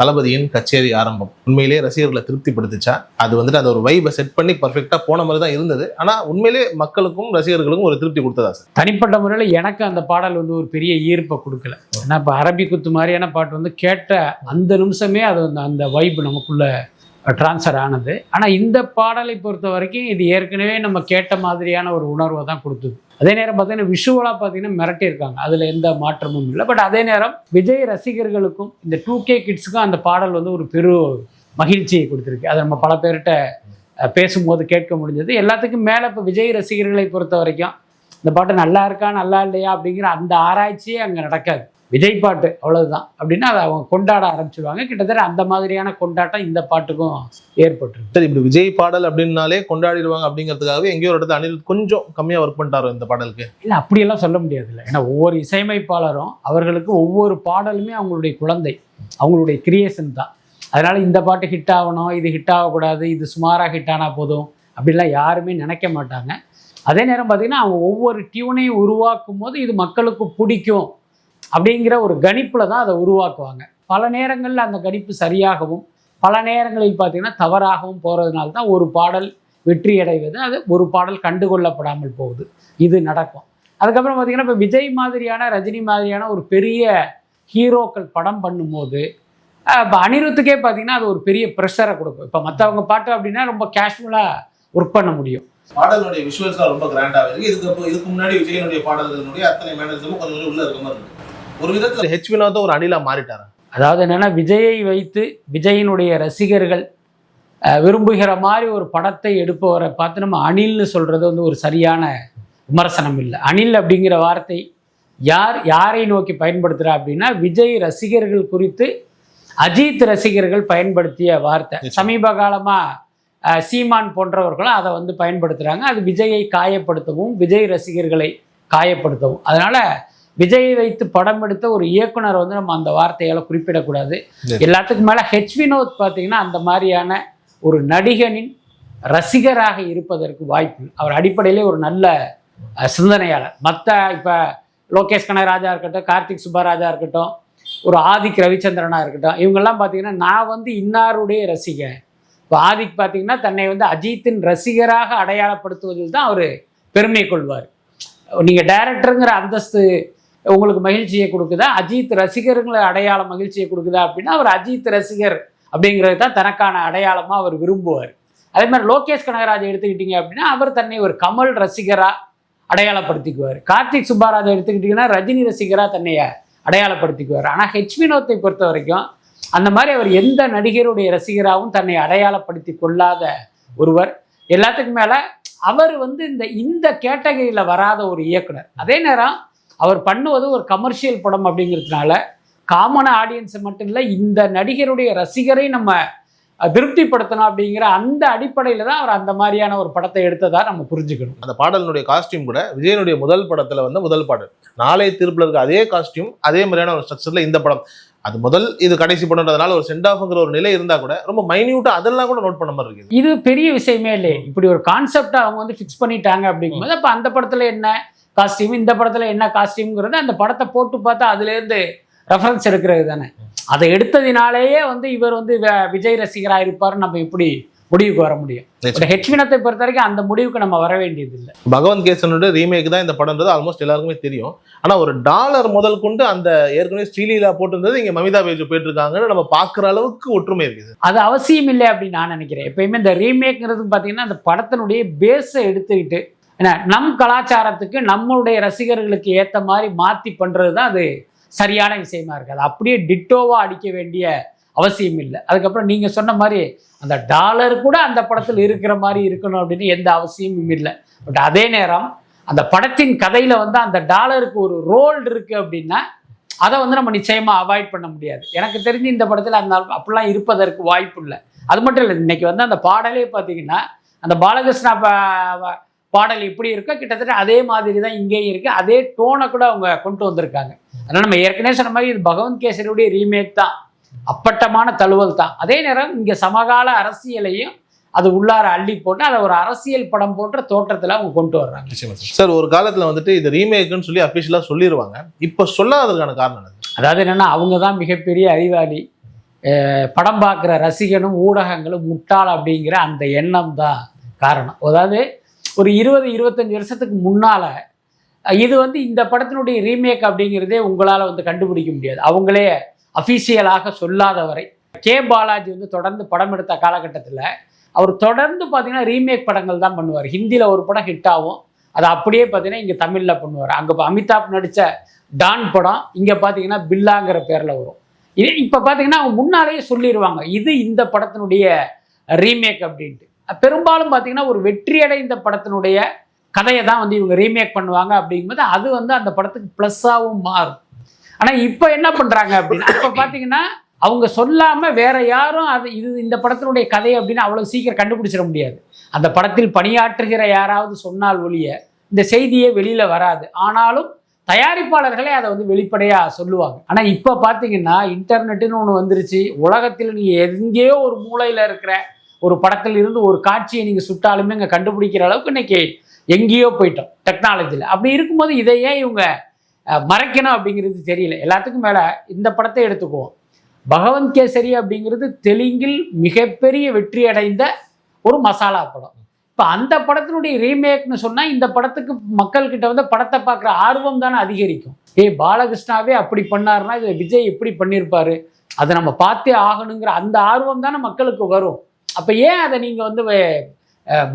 தளபதியின் கச்சேரி ஆரம்பம். உண்மையிலேயே ரசிகர்களை திருப்திப்படுத்துச்சா? அது வந்துட்டு அந்த ஒரு வைபை செட் பண்ணி பர்ஃபெக்டா போன மாதிரி தான் இருந்தது. ஆனா உண்மையிலே மக்களுக்கும் ரசிகர்களுக்கும் ஒரு திருப்தி கொடுத்ததா சார் தனிப்பட்ட முறையில் எனக்கு அந்த பாடல் வந்து ஒரு பெரிய ஈர்ப்பை கொடுக்கல. ஏன்னா இப்போ அரபி குத்து மாதிரியான பாட்டு வந்து கேட்ட அந்த நிமிஷமே அது வந்து அந்த வைப் நமக்குள்ள ட்ரான்ஸ்ஃபர் ஆனது. ஆனால் இந்த பாடலை பொறுத்த வரைக்கும் இது ஏற்கனவே நம்ம கேட்ட மாதிரியான ஒரு உணர்வை தான் கொடுத்தது. அதே நேரம் பார்த்தீங்கன்னா விஷுவலாக பார்த்தீங்கன்னா மிரட்டியிருக்காங்க. அதில் எந்த மாற்றமும் இல்லை. பட் அதே நேரம் விஜய் ரசிகர்களுக்கும் இந்த டூ கே கிட்ஸுக்கும் அந்த பாடல் வந்து ஒரு பெரு மகிழ்ச்சியை கொடுத்துருக்கு. அதை நம்ம பல பேர்கிட்ட பேசும்போது கேட்க முடிஞ்சது. எல்லாத்துக்கும் மேலே இப்போ விஜய் ரசிகர்களை பொறுத்த வரைக்கும் இந்த பாட்டு நல்லா இருக்கா நல்லா இல்லையா அப்படிங்கிற அந்த ஆராய்ச்சியே அங்கே நடக்காது. விஜய் பாட்டு அவ்வளவுதான். அப்படின்னா அதை அவங்க கொண்டாட ஆரம்பிச்சிடுவாங்க கிட்டத்தட்ட அந்த மாதிரியான கொண்டாட்டம் இந்த பாட்டுக்கும் ஏற்பட்டிருக்கு. சரி இப்படி விஜய் பாடல் அப்படின்னாலே கொண்டாடிடுவாங்க அப்படிங்கிறதுக்காகவே எங்கேயோ ஒரு இடத்துல அனிருத் கொஞ்சம் கம்மியா ஒர்க் பண்ணிட்டாரோ இந்த பாடலுக்கு? இல்லை அப்படியெல்லாம் சொல்ல முடியாது இல்லை ஏன்னா ஒவ்வொரு இசையமைப்பாளரும் அவர்களுக்கு ஒவ்வொரு பாடலுமே அவங்களுடைய குழந்தை. அவங்களுடைய கிரியேஷன் தான். அதனால இந்த பாட்டு ஹிட் ஆகணும் இது ஹிட் ஆகக்கூடாது இது சுமாராக ஹிட் ஆனால் போதும் அப்படிலாம் யாருமே நினைக்க மாட்டாங்க. அதே நேரம் பார்த்தீங்கன்னா அவங்க ஒவ்வொரு டியூனையும் உருவாக்கும் போது இது மக்களுக்கு பிடிக்கும். அப்படிங்கிற ஒரு கணிப்பில் தான் அதை உருவாக்குவாங்க. பல நேரங்களில் அந்த கணிப்பு சரியாகவும் பல நேரங்களில் பார்த்தீங்கன்னா தவறாகவும் போகிறதுனால தான் ஒரு பாடல் வெற்றி அடைவது அது ஒரு பாடல் கண்டுகொள்ளப்படாமல் போகுது. இது நடக்கும். அதுக்கப்புறம் பார்த்தீங்கன்னா இப்போ விஜய் மாதிரியான ரஜினி மாதிரியான ஒரு பெரிய ஹீரோக்கள் படம் பண்ணும்போது இப்போ அனிருத்துக்கே பார்த்தீங்கன்னா அது ஒரு பெரிய ப்ரெஷரை கொடுக்கும். இப்போ மற்றவங்க பாட்டு அப்படின்னா ரொம்ப கேஷுவலாக ஒர்க் பண்ண முடியும். பாடலுடைய விஷுவல்ஸ்லாம் ரொம்ப கிராண்டாக இருக்கு. இதுக்கு இதுக்கு முன்னாடி விஜயனுடைய பாடல்களுடைய அத்தனை மேனேஜரும் கொஞ்சம் கொஞ்சம் உள்ள இருக்க மாதிரி இருக்கு. ஒரு விதத்துல ஹெச் வினோத்தும் ஒரு அணிலா மாறிட்டாரு? அதாவது என்னென்னா விஜயை வைத்து விஜயினுடைய ரசிகர்கள் விரும்புகிற மாதிரி ஒரு படத்தை எடுப்பவரை பார்த்து நம்ம அணில்னு சொல்கிறது வந்து ஒரு சரியான விமர்சனம் இல்லை. அணில் அப்படிங்கிற வார்த்தை யார் யாரை நோக்கி பயன்படுத்துகிறா அப்படின்னா விஜய் ரசிகர்கள் குறித்து அஜித் ரசிகர்கள் பயன்படுத்திய வார்த்தை. சமீப காலமாக சீமான் போன்றவர்களும் அதை வந்து பயன்படுத்துகிறாங்க அது விஜயை காயப்படுத்தவும் விஜய் ரசிகர்களை காயப்படுத்தவும். அதனால் விஜயை வைத்து படம் எடுத்த ஒரு இயக்குனர் வந்து நம்ம அந்த வார்த்தையால குறிப்பிடக்கூடாது. எல்லாத்துக்கும் மேலே ஹெச் வினோத் பார்த்தீங்கன்னா அந்த மாதிரியான ஒரு நடிகனின் ரசிகராக இருப்பதற்கு வாய்ப்பு. அவர் அடிப்படையிலே ஒரு நல்ல சிந்தனையாளர். மற்ற இப்போ லோகேஷ் கனகராஜா இருக்கட்டும் கார்த்திக் சுப்பராஜா இருக்கட்டும் ஒரு ஆதிக் ரவிச்சந்திரனா இருக்கட்டும் இவங்கெல்லாம் பார்த்தீங்கன்னா நான் வந்து இன்னாருடைய ரசிகன். இப்போ ஆதிக் பார்த்தீங்கன்னா தன்னை வந்து அஜித்தின் ரசிகராக அடையாளப்படுத்துவதில் தான் அவர் பெருமை கொள்வார். நீங்கள் டைரக்டருங்கிற அந்தஸ்து உங்களுக்கு மகிழ்ச்சியை கொடுக்குதா? அஜித் ரசிகருங்களை அடையாள மகிழ்ச்சியை கொடுக்குதா அப்படின்னா அவர் அஜித் ரசிகர் அப்படிங்கிறது தான் தனக்கான அடையாளமாக அவர் விரும்புவார். அதே மாதிரி லோகேஷ் கனகராஜ் எடுத்துக்கிட்டீங்க அப்படின்னா அவர் தன்னை ஒரு கமல் ரசிகராக அடையாளப்படுத்திக்குவார். கார்த்திக் சுப்பாராஜ் எடுத்துக்கிட்டிங்கன்னா ரஜினி ரசிகராக தன்னை அடையாளப்படுத்திக்குவார். ஆனால் ஹெச் வினோத்தை பொறுத்த வரைக்கும் அந்த மாதிரி அவர் எந்த நடிகருடைய ரசிகராகவும் தன்னை அடையாளப்படுத்தி கொள்ளாத ஒருவர். எல்லாத்துக்கும் மேலே அவர் வந்து இந்த இந்த கேட்டகரியில் வராத ஒரு இயக்குனர். அதே நேரம் அவர் பண்ணுவது ஒரு கமர்ஷியல் படம் அப்படிங்கிறதுனால காமன் ஆடியன்ஸை மட்டும் இல்லை இந்த நடிகருடைய ரசிகரை நம்ம திருப்திப்படுத்தணும் அப்படிங்கிற அந்த அடிப்படையில் தான் அவர் அந்த மாதிரியான ஒரு படத்தை எடுத்ததா நம்ம புரிஞ்சுக்கணும். அந்த பாடலினுடைய காஸ்டியூம் கூட விஜயனுடைய முதல் படத்துல வந்து முதல் பாடல். நாளை திருப்பில் இருக்க அதே காஸ்டியூம் அதே மாதிரியான ஒரு ஸ்ட்ரக்சர்ல இந்த படம். அது முதல் இது கடைசி படம்ன்றதுனால ஒரு சென்ட் ஆஃப்ங்கிற ஒரு நிலை இருந்தா கூட ரொம்ப மைன்யூட்டா அதெல்லாம் கூட நோட் பண்ண மாதிரி இருக்குது. இது பெரிய விஷயமே இல்லையே. இப்படி ஒரு கான்செப்டை அவங்க வந்து ஃபிக்ஸ் பண்ணிட்டாங்க அப்படிங்கும்போது அப்போ அந்த படத்தில் என்ன காஸ்டியூம் இந்த படத்தில் என்ன காஸ்டியூம்ங்கிறது அந்த படத்தை போட்டு பார்த்தா அதுலேருந்து ரெஃபரன்ஸ் எடுக்கிறது தானே. அதை எடுத்ததினாலேயே வந்து இவர் வந்து விஜய் ரசிகராக இருப்பார். நம்ம இப்படி முடிவுக்கு வர முடியும். பட் ஹெச் வினத்தை பொறுத்த வரைக்கும் அந்த முடிவுக்கு நம்ம வர வேண்டியது இல்லை பகவந்த் கேசனுடைய ரீமேக் தான் இந்த படம்ன்றது ஆல்மோஸ்ட் எல்லாருக்குமே தெரியும். ஆனா ஒரு டாலர் முதல் கொண்டு அந்த ஏற்கனவே ஸ்ரீலீலா போட்டிருந்தது இங்க மமிதா பேஜ் போயிட்டு இருக்காங்கன்னு நம்ம பாக்குற அளவுக்கு ஒற்றுமை இருக்குது. அது அவசியம் இல்லை அப்படின்னு நான் நினைக்கிறேன். எப்பயுமே இந்த ரீமேக்ங்கிறது பார்த்தீங்கன்னா அந்த படத்தினுடைய பேஸை எடுத்துக்கிட்டு ஏன்னா நம் கலாச்சாரத்துக்கு நம்மளுடைய ரசிகர்களுக்கு ஏற்ற மாதிரி மாற்றி பண்ணுறது தான் அது சரியான விஷயமா இருக்குது. அது அப்படியே டிட்டோவாக அடிக்க வேண்டிய அவசியம் இல்லை. அதுக்கப்புறம் நீங்கள் சொன்ன மாதிரி அந்த டாலர் கூட அந்த படத்தில் இருக்கிற மாதிரி இருக்கணும் அப்படின்னு எந்த அவசியமும் இல்லை. பட் அதே நேரம் அந்த படத்தின் கதையில் வந்து அந்த டாலருக்கு ஒரு ரோல் இருக்குது அப்படின்னா அதை வந்து நம்ம நிச்சயமாக அவாய்ட் பண்ண முடியாது. எனக்கு தெரிஞ்சு இந்த படத்தில் அந்த அப்படிலாம் இருப்பதற்கு வாய்ப்பு இல்லை. அது மட்டும் இல்லை இன்னைக்கு வந்து அந்த பாடலே பார்த்தீங்கன்னா அந்த பாலகிருஷ்ணா பா- பாடல் எப்படி இருக்கோ கிட்டத்தட்ட அதே மாதிரி தான் இங்கேயும் இருக்குது அதே டோனை கூட அவங்க கொண்டு வந்திருக்காங்க. அதனால் நம்ம ஏற்கனவே சொன்ன மாதிரி இது பகவந்த் கேசரியுடைய ரீமேக் தான். அப்பட்டமான தழுவல் தான். அதே நேரம் இங்கே சமகால அரசியலையும் அது உள்ளார அள்ளி போட்டு அதை ஒரு அரசியல் படம் போன்ற தோற்றத்தில் அவங்க கொண்டு வர்றாங்க. சார் ஒரு காலத்துல வந்துட்டு இது ரீமேக்னு சொல்லி அபிஷியலா சொல்லிடுவாங்க இப்ப சொல்லாததுக்கான காரணம் அதாவது என்னன்னா அவங்க தான் மிகப்பெரிய அறிவாளி. படம் பார்க்குற ரசிகனும் ஊடகங்களும் முட்டாள் அப்படிங்கிற அந்த எண்ணம் தான் காரணம். அதாவது ஒரு இருபது இருபத்தஞ்சி வருஷத்துக்கு முன்னால் இது வந்து இந்த படத்தினுடைய ரீமேக் அப்படிங்கிறதே உங்களால் வந்து கண்டுபிடிக்க முடியாது. அவங்களே அஃபீஷியலாக சொல்லாதவரை கே. பாலாஜி வந்து தொடர்ந்து படம் எடுத்த காலகட்டத்தில் அவர் தொடர்ந்து பார்த்தீங்கன்னா ரீமேக் படங்கள் தான் பண்ணுவார். ஹிந்தியில் ஒரு படம் ஹிட் ஆகும். அதை அப்படியே பார்த்தீங்கன்னா இங்கே தமிழில் பண்ணுவார். அங்கே அமிதாப் நடித்த டான் படம் இங்கே பார்த்தீங்கன்னா பில்லாங்கிற பேரில் வரும். இது இப்போ பார்த்தீங்கன்னா அவங்க முன்னாலேயே சொல்லிடுவாங்க இது இந்த படத்தினுடைய ரீமேக் அப்படின்ட்டு. பெரும்பாலும் பார்த்தீங்கன்னா ஒரு வெற்றியடைந்த படத்தினுடைய கதையை தான் வந்து இவங்க ரீமேக் பண்ணுவாங்க அப்படிங்கும்போது அது வந்து அந்த படத்துக்கு ப்ளஸ்ஸாகவும் மாறும். ஆனால் இப்போ என்ன பண்ணுறாங்க அப்படின்னா இப்போ பார்த்தீங்கன்னா அவங்க சொல்லாமல் வேற யாரும் அது இது இந்த படத்தினுடைய கதை அப்படின்னு அவ்வளோ சீக்கிரம் கண்டுபிடிச்சிட முடியாது. அந்த படத்தில் பணியாற்றுகிற யாராவது சொன்னால் ஒழிய இந்த செய்தியே வெளியில் வராது. ஆனாலும் தயாரிப்பாளர்களே அதை வந்து வெளிப்படையாக சொல்லுவாங்க. ஆனால் இப்போ பார்த்தீங்கன்னா இன்டர்நெட்டுன்னு ஒன்று வந்துருச்சு. உலகத்தில் நீங்கள் எங்கேயோ ஒரு மூலையில் இருக்கிற ஒரு படத்தில் இருந்து ஒரு காட்சியை நீங்கள் சுட்டாலுமே இங்கே கண்டுபிடிக்கிற அளவுக்கு இன்னைக்கு எங்கேயோ போயிட்டோம் டெக்னாலஜியில் அப்படி இருக்கும்போது இதை ஏன் இவங்க மறைக்கணும் அப்படிங்கிறது தெரியல. எல்லாத்துக்கும் மேலே இந்த படத்தை எடுத்துக்குவோம். பகவந்த் கேசரி அப்படிங்கிறது தெலுங்கில் மிகப்பெரிய வெற்றி அடைந்த ஒரு மசாலா படம். இப்போ அந்த படத்தினுடைய ரீமேக்னு சொன்னால் இந்த படத்துக்கு மக்கள்கிட்ட வந்து படத்தை பார்க்குற ஆர்வம் தானே அதிகரிக்கும். ஏ பாலகிருஷ்ணாவே அப்படி பண்ணாருன்னா இதில் விஜய் எப்படி பண்ணியிருப்பாரு அதை நம்ம பார்த்தே ஆகணுங்கிற அந்த ஆர்வம் தானே மக்களுக்கு வரும். அப்போ ஏன் அதை நீங்கள் வந்து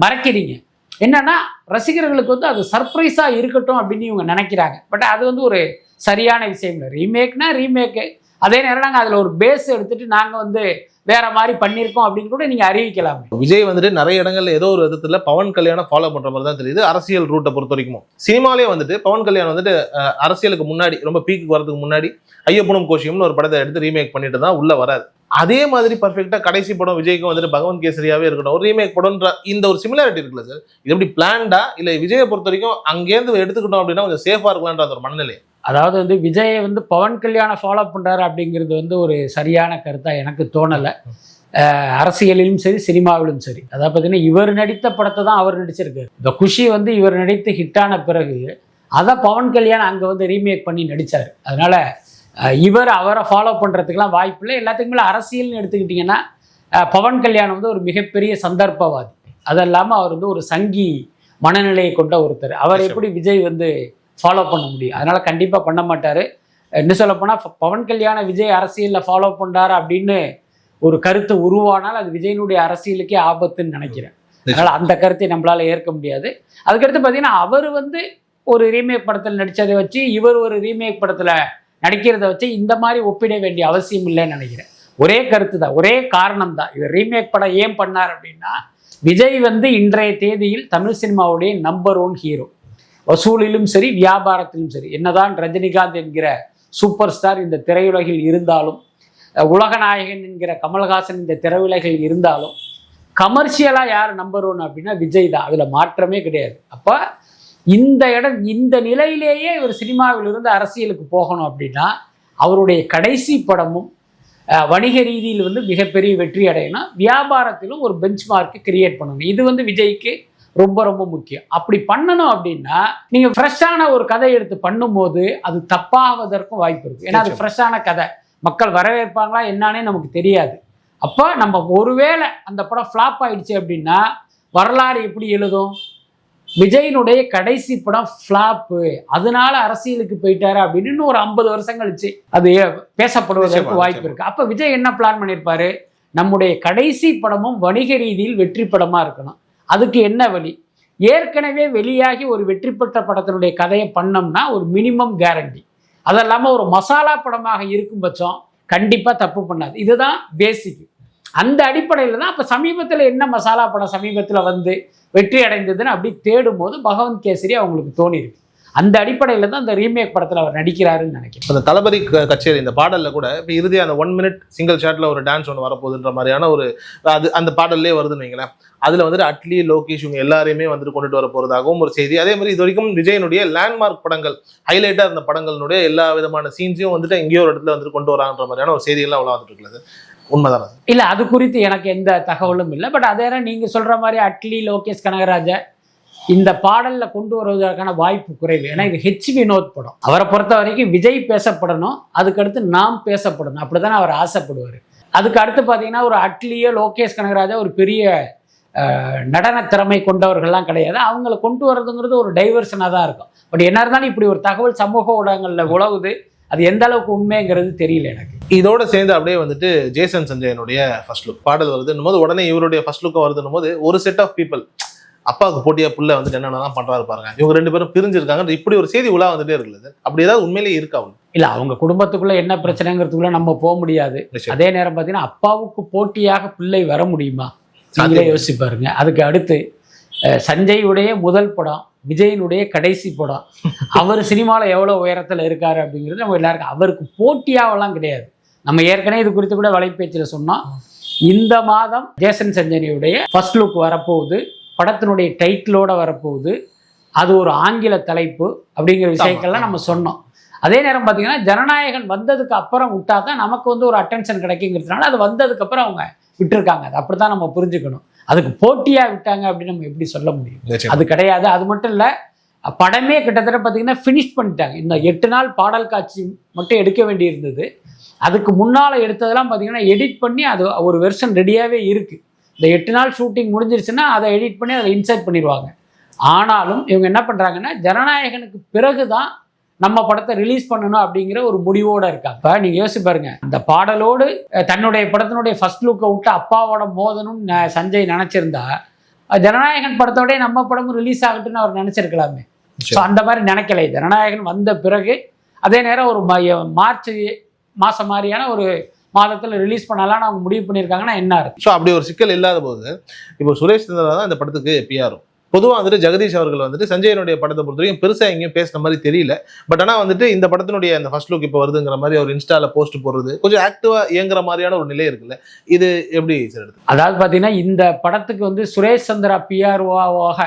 மறைக்கிறீங்க? என்னன்னா ரசிகர்களுக்கு வந்து அது சர்ப்ரைஸாக இருக்கட்டும் அப்படின்னு இவங்க நினைக்கிறாங்க. பட் அது வந்து ஒரு சரியான விஷயம் இல்லை. ரீமேக்னா ரீமேக்கு அதே நேரம் நாங்கள் அதில் ஒரு பேஸ் எடுத்துட்டு நாங்கள் வந்து வேற மாதிரி பண்ணியிருக்கோம் அப்படின்னு கூட நீங்கள் அறிவிக்கலாம். விஜய் வந்துட்டு நிறைய இடங்கள்ல ஏதோ ஒரு விதத்துல பவன் கல்யாணம் ஃபாலோ பண்ற மாதிரி தான் தெரியுது. அரசியல் ரூட்டை பொறுத்த வரைக்கும். சினிமாலே வந்துட்டு பவன் கல்யாணம் வந்துட்டு அரசியலுக்கு முன்னாடி ரொம்ப பீக்கு வரதுக்கு முன்னாடி ஐயப்பனும் கோஷியம்னு ஒரு படத்தை எடுத்து ரீமேக் பண்ணிட்டு தான் உள்ள வராது அதே மாதிரி பர்ஃபெக்டாக கடைசி படம் விஜய்க்கு வந்துட்டு பகவந்த் கேசரியாவே இருக்கட்டும் ஒரு ரீமேக் படம்ன்ற இந்த ஒரு சிமிலாரிட்டி இருக்குல்ல சார் இது எப்படி பிளான்டா இல்லை விஜயை பொறுத்த வரைக்கும் அங்கேருந்து எடுத்துக்கிட்டோம் அப்படின்னா கொஞ்சம் சேஃபாக இருக்கலான்ற அந்த ஒரு மனநிலை. அதாவது வந்து விஜயை வந்து பவன் கல்யாணம் ஃபாலோ பண்ணுறாரு அப்படிங்கிறது வந்து ஒரு சரியான கருத்தாக எனக்கு தோணலை. அரசியலிலும் சரி சினிமாவிலும் சரி. அதாவது பார்த்தீங்கன்னா இவர் நடித்த படத்தை தான் அவர் நடிச்சிருக்கு இந்த குஷி வந்து இவர் நடித்து ஹிட்டான பிறகு அதை பவன் கல்யாணம் அங்கே வந்து ரீமேக் பண்ணி நடித்தார் அதனால் இவர் அவரை ஃபாலோ பண்ணுறதுக்கெலாம் வாய்ப்பு இல்லை. எல்லாத்துக்கும் அரசியல்னு எடுத்துக்கிட்டிங்கன்னா பவன் கல்யாணம் வந்து ஒரு மிகப்பெரிய சந்தர்ப்பவாதி. அது இல்லாமல் அவர் வந்து ஒரு சங்கி மனநிலையை கொண்ட ஒருத்தர். அவர் எப்படி விஜய் வந்து ஃபாலோ பண்ண முடியும்? அதனால் கண்டிப்பாக பண்ண மாட்டார். என்ன சொல்ல போனால் பவன் கல்யாண விஜய் அரசியலில் ஃபாலோ பண்ணுறாரு அப்படின்னு ஒரு கருத்து உருவானால் அது விஜயனுடைய அரசியலுக்கே ஆபத்துன்னு நினைக்கிறேன். அதனால் அந்த கருத்தை நம்மளால ஏற்க முடியாது. அதுக்கடுத்து பார்த்தீங்கன்னா அவர் வந்து ஒரு ரீமேக் படத்தில் நடித்ததை வச்சு இவர் ஒரு ரீமேக் படத்தில் நடிக்கிறத வச்சு இந்த மாதிரி ஒப்பிட வேண்டிய அவசியம் இல்லைன்னு நினைக்கிறேன். ஒரே கருத்து தான் ஒரே காரணம் தான். இவர் ரீமேக் படம் ஏன் பண்ணார் அப்படின்னா விஜய் வந்து இன்றைய தேதியில் தமிழ் சினிமாவுடைய நம்பர் ஒன் ஹீரோ வசூலிலும் சரி வியாபாரத்திலும் சரி. என்னதான் ரஜினிகாந்த் என்கிற சூப்பர் ஸ்டார் இந்த திரையுலகில் இருந்தாலும் உலகநாயகன் என்கிற கமல்ஹாசன் இந்த திரையுலகில் இருந்தாலும் கமர்ஷியலாக யார் நம்பர் ஒன் அப்படின்னா விஜய் தான். அதில் மாற்றமே கிடையாது. அப்போ இந்த இடம் இந்த நிலையிலேயே இவர் சினிமாவிலிருந்து அரசியலுக்கு போகணும் அப்படின்னா அவருடைய கடைசி படமும் வணிக ரீதியில் வந்து மிகப்பெரிய வெற்றி அடையணும் வியாபாரத்திலும் ஒரு பெஞ்ச் மார்க்கு கிரியேட் பண்ணணும். இது வந்து விஜய்க்கு ரொம்ப ரொம்ப முக்கியம். அப்படி பண்ணணும் அப்படின்னா நீங்க ஃப்ரெஷ்ஷான ஒரு கதை எடுத்து பண்ணும்போது அது தப்பாவதற்கும் வாய்ப்பு இருக்கு. ஏன்னா அது ஃப்ரெஷ்ஷான கதை. மக்கள் வரவேற்பாங்களா என்னன்னே நமக்கு தெரியாது. அப்போ நம்ம ஒருவேளை அந்த படம் ஃப்ளாப் ஆயிடுச்சு அப்படின்னா வரலாறு எப்படி எழுதும்? விஜயினுடைய கடைசி படம் ஃப்ளாப்பு அதனால அரசியலுக்கு போயிட்டாரு அப்படின்னு இன்னும் ஒரு ஐம்பது வருஷம் கழிச்சு அது பேசப்படுவதற்கு வாய்ப்பு இருக்கு. அப்ப விஜய் என்ன பிளான் பண்ணியிருப்பாரு நம்முடைய கடைசி படமும் வணிக ரீதியில் வெற்றி படமா இருக்கணும். அதுக்கு என்ன வழி? ஏற்கனவே வெளியாகி ஒரு வெற்றி பெற்ற படத்தினுடைய கதையை பண்ணோம்னா ஒரு மினிமம் கேரண்டி அது இல்லாமல் ஒரு மசாலா படமாக இருக்கும் பட்சம் கண்டிப்பாக தப்பு பண்ணாது. இதுதான் பேசிக் அந்த அடிப்படையில் தான் அப்போ சமீபத்தில் என்ன மசாலா படம் சமீபத்தில் வந்து வெற்றி அடைந்ததுன்னு அப்படி தேடும் போது பகவந்த் கேசரி அவங்களுக்கு தோணியிருக்கு அந்த அடிப்படையில் தான் அந்த ரீமேக் படத்தில் அவர் நடிக்கிறாருன்னு நினைக்கிறேன். அந்த தளபதி கச்சேரி இந்த பாடலில் கூட இப்போ இறுதியான அந்த ஒன் மினிட் சிங்கிள் ஷாட்டில் ஒரு டான்ஸ் ஒன்று வரப்போகுதுன்ற மாதிரியான ஒரு அது அந்த பாடல்லே வருதுன்னு வைங்களேன். அதுல வந்துட்டு அட்லி லோகேஷ் இவங்க எல்லாரையுமே வந்துட்டு கொண்டுட்டு வர போகிறதாகவும் ஒரு செய்தி. அதே மாதிரி இது வரைக்கும் விஜயனுடைய லேண்ட்மார்க் படங்கள் ஹைலைட்டாக இருந்த படங்களுடைய எல்லா விதமான சீன்ஸையும் வந்துட்டு எங்கேயோ ஒரு இடத்துல வந்துட்டு கொண்டு வரான்ற மாதிரியான ஒரு செய்தியெல்லாம் அவ்வளோ வந்துட்டு இருக்குது. உண்மைதானே? இல்லை அது குறித்து எனக்கு எந்த தகவலும் இல்லை. பட் அதே நீங்கள் சொல்கிற மாதிரி அட்லி லோகேஷ் கனகராஜை இந்த பாடலில் கொண்டு வருவதற்கான வாய்ப்பு குறைவு. ஏன்னா இது ஹெச் வினோத் படம். அவரை பொறுத்த வரைக்கும் விஜய் பேசப்படணும். அதுக்கடுத்து நாம் பேசப்படணும். அப்படி அவர் ஆசைப்படுவார். அதுக்கு அடுத்து பார்த்தீங்கன்னா ஒரு அட்லியோ லோகேஷ் கனகராஜா ஒரு பெரிய நடன திறமை கொண்டவர்கள்லாம் கிடையாது. அவங்கள கொண்டு வர்றதுங்கிறது ஒரு டைவர்ஷனாக தான் இருக்கும். பட் என்ன இருந்தாலும் இப்படி ஒரு தகவல் சமூக ஊடகங்களில் உழவுது. அது எந்த அளவுக்கு உண்மைங்கிறது தெரியல எனக்கு. இதோட சேர்ந்து அப்படியே வந்துட்டு ஜேசன் சஞ்சயனுடைய ஃபர்ஸ்ட் லுக் பாடல் வருதுன்னும் போது உடனே இவருடைய ஃபர்ஸ்ட் லுக் வருதுன்னும் போது ஒரு செட் ஆஃப் பீப்பிள் அப்பாவுக்கு போட்டியா புள்ள வந்துட்டு என்னென்னலாம் பண்றாரு பாருங்க. இவங்க ரெண்டு பேரும் பிரிஞ்சிருக்காங்க இப்படி ஒரு செய்தி உலா வந்துட்டே இருக்குது. அப்படி ஏதாவது உண்மையிலேயே இருக்கா அவங்க? இல்லை அவங்க குடும்பத்துக்குள்ள என்ன பிரச்சனைங்கிறதுக்குள்ள நம்ம போக முடியாது. அதே நேரம் பார்த்தீங்கன்னா அப்பாவுக்கு போட்டியாக பிள்ளை வர முடியுமா? நீங்களே சாத்தியம். யோசிச்சு பாருங்க. அதுக்கு அடுத்து சஞ்சயுடைய முதல் படம் விஜயனுடைய கடைசி படம். அவர் சினிமாவில் எவ்வளோ உயரத்தில் இருக்காரு அப்படிங்கிறது நம்ம எல்லாருக்கும் அவருக்கு போட்டியாவெல்லாம் கிடையாது. நம்ம ஏற்கனவே இது குறித்து கூட வலைபேச்சில் சொன்னோம். இந்த மாதம் ஜேசன் சஞ்சனியுடைய ஃபர்ஸ்ட் லுக் வரப்போகுது. படத்தினுடைய டைட்டிலோட வரப்போகுது. அது ஒரு ஆங்கில தலைப்பு அப்படிங்கிற விஷயங்கள்லாம் நம்ம சொன்னோம். அதே நேரம் பார்த்தீங்கன்னா ஜனநாயகன் வந்ததுக்கு அப்புறம் விட்டா தான் நமக்கு வந்து ஒரு அட்டென்ஷன் கிடைக்குங்கிறதுனால அது வந்ததுக்கு அப்புறம் அவங்க விட்டுருக்காங்க. அது அப்படி தான் நம்ம புரிஞ்சுக்கணும். அதுக்கு போட்டியா விட்டாங்க அப்படின்னு நம்ம எப்படி சொல்ல முடியும். அது கிடையாது. அது மட்டும் இல்லை படமே கிட்டத்தட்ட பார்த்தீங்கன்னா ஃபினிஷ் பண்ணிட்டாங்க. இந்த எட்டு நாள் பாடல் காட்சி மட்டும் எடுக்க வேண்டியிருந்தது அதுக்கு முன்னால் எடுத்ததெல்லாம் பார்த்தீங்கன்னா எடிட் பண்ணி அது ஒரு வெர்ஷன் ரெடியாகவே இருக்குது இந்த எட்டு நாள் ஷூட்டிங் முடிஞ்சிருச்சுன்னா அதை எடிட் பண்ணி அதை இன்சர்ட் பண்ணிடுவாங்க. ஆனாலும் இவங்க என்ன பண்ணுறாங்கன்னா ஜனநாயகனுக்கு பிறகு தான் நம்ம படத்தை ரிலீஸ் பண்ணணும் அப்படிங்கிற ஒரு முடிவோட இருக்காங்க இப்போ நீங்கள் யோசிச்சு பாருங்க. அந்த பாடலோடு தன்னுடைய படத்தினுடைய ஃபர்ஸ்ட் லுக்கை விட்டு அப்பாவோட மோதணும்னு சஞ்சய் நினச்சிருந்தா ஜனநாயகன் படத்தோடய நம்ம படமும் ரிலீஸ் ஆகட்டும்னு அவர் நினச்சிருக்கலாமே. ஸோ அந்த மாதிரி நினைக்கல. ஜனநாயகன் வந்த பிறகு அதே நேரம் ஒரு மார்ச் மாதம் மாதிரியான ஒரு மாதத்தில் ரிலீஸ் பண்ணலாம்னு அவங்க முடிவு பண்ணியிருக்காங்கன்னா என்ன அர்த்தம்? ஸோ அப்படி ஒரு சிக்கல் இல்லாத போது இப்போ சுரேஷ் சந்திரா தான் இந்த படத்துக்கு பிஆரும் பொதுவாக வந்துட்டு ஜெகதீஷ் அவர்கள் வந்துட்டு சஞ்சயனுடைய படத்தை பொறுத்த வரைக்கும் பெருசாக எங்கேயும் பேசின மாதிரி தெரியல. பட் ஆனால் வந்துட்டு இந்த படத்தினுடைய அந்த ஃபர்ஸ்ட் லுக் இப்போ வருதுங்கிற மாதிரி அவர் இன்ஸ்டால போஸ்ட் போடுறது கொஞ்சம் ஆக்டிவாக இயங்குற மாதிரியான ஒரு நிலை இருக்குல்ல. இது எப்படி சார் அதாவது பார்த்தீங்கன்னா இந்த படத்துக்கு வந்து சுரேஷ் சந்திரா பிஆர்ஓவாக.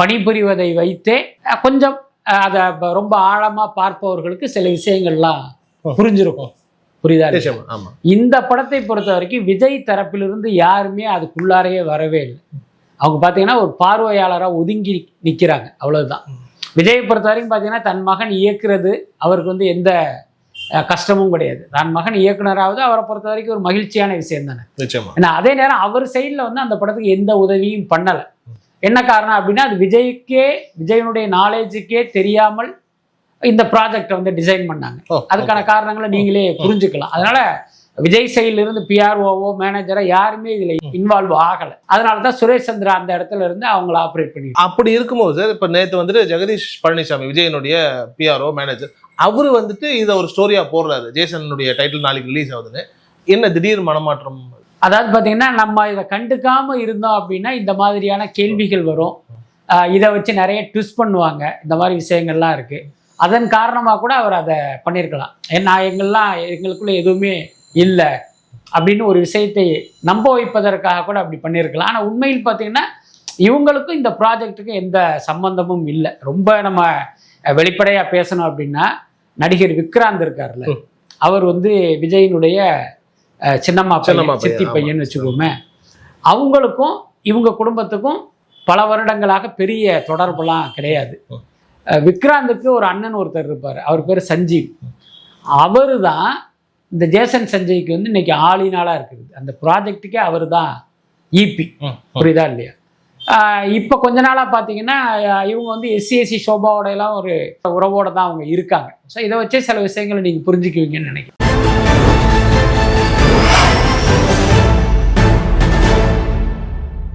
பணிபுரிவதை வைத்தே கொஞ்சம் அதை ரொம்ப ஆழமாக பார்ப்பவர்களுக்கு சில விஷயங்கள்லாம். புரிஞ்சிருக்கும். புரியுதா? இந்த படத்தை பொறுத்த வரைக்கும் விஜய் தரப்பிலிருந்து யாருமே அதுக்குள்ளாரையே வரவே இல்லை. அவங்க பார்த்தீங்கன்னா ஒரு பார்வையாளராக ஒதுங்கி நிற்கிறாங்க அவ்வளவுதான். விஜயை பொறுத்த வரைக்கும் பார்த்தீங்கன்னா தன் மகன் இயக்குறது அவருக்கு வந்து எந்த கஷ்டமும் கிடையாது. தன் மகன் இயக்குனராவது அவரை பொறுத்த வரைக்கும் ஒரு மகிழ்ச்சியான விஷயம் தானே. ஏன்னா அதே நேரம் அவர் சைடில் வந்து அந்த படத்துக்கு எந்த உதவியும் பண்ணலை. என்ன காரணம் அப்படின்னா அது விஜய்க்கே விஜயனுடைய நாலேஜுக்கே தெரியாமல் இந்த ப்ராஜெக்டை வந்து டிசைன் பண்ணாங்க. அதுக்கான காரணங்களை நீங்களே புரிஞ்சுக்கலாம். அதனால விஜய் சைடுல இருந்து பிஆர்ஓவோ மேனேஜரோ யாருமே இதுல இன்வால்வ் ஆகல. அதனால தான் சுரேஷ் சந்திரா அந்த இடத்துல இருந்து அவங்கள ஆப்ரேட் பண்ணி அப்படி இருக்கும்போது சார் இப்போ நேற்று வந்துட்டு ஜெகதீஷ் பழனிசாமி விஜயனுடைய பிஆர்ஓ மேனேஜர் அவரு வந்துட்டு இதை ஒரு ஸ்டோரியா போடுறாரு. ஜேசனுடைய டைட்டில் நாளைக்கு ரிலீஸ் ஆகுதுன்னு. என்ன திடீர் மனமாற்றம்? அதாவது பார்த்தீங்கன்னா நம்ம இதை கண்டுக்காம இருந்தோம் அப்படின்னா இந்த மாதிரியான கேள்விகள் வரும். இதை வச்சு நிறைய ட்விஸ்ட் பண்ணுவாங்க. இந்த மாதிரி விஷயங்கள்லாம் இருக்கு. அதன் காரணமாக கூட அவர் அதை பண்ணியிருக்கலாம் ஏன்னா எங்கெல்லாம் எங்களுக்குள்ள எதுவுமே இல்லை அப்படின்னு ஒரு விஷயத்தை நம்ப வைப்பதற்காக கூட அப்படி பண்ணியிருக்கலாம். ஆனால் உண்மையில் பார்த்தீங்கன்னா இவங்களுக்கும் இந்த ப்ராஜெக்ட்டுக்கும் எந்த சம்பந்தமும் இல்லை. ரொம்ப நம்ம வெளிப்படையாக பேசணும் அப்படின்னா நடிகர் விக்ராந்த் இருக்கார்ல. அவர் வந்து விஜயினுடைய சின்னம்மா சின்னம்மா சித்தி பையன். வச்சுக்கோமே. அவங்களுக்கும் இவங்க குடும்பத்துக்கும் பல வருடங்களாக பெரிய தொடர்புலாம் கிடையாது. விக்ராந்துக்கு ஒரு அண்ணன் ஒருத்தர் இருப்பார். அவர் பேர் சஞ்சீவ். அவர் தான் இந்த ஜேசன் சஞ்சய்க்கு வந்து இன்னைக்கு ஆளினாலாக இருக்குது. அந்த ப்ராஜெக்ட்டுக்கே அவர் தான் இபி புரியுதா இல்லையா? இப்போ கொஞ்ச நாளாக பார்த்தீங்கன்னா இவங்க வந்து எஸ்சிஎஸ்சி சோபாவோட எல்லாம் ஒரு உறவோட தான் அவங்க இருக்காங்க. ஸோ இதை வச்சே சில விஷயங்களை நீங்கள் புரிஞ்சுக்குவீங்கன்னு நினைக்கிறேன்.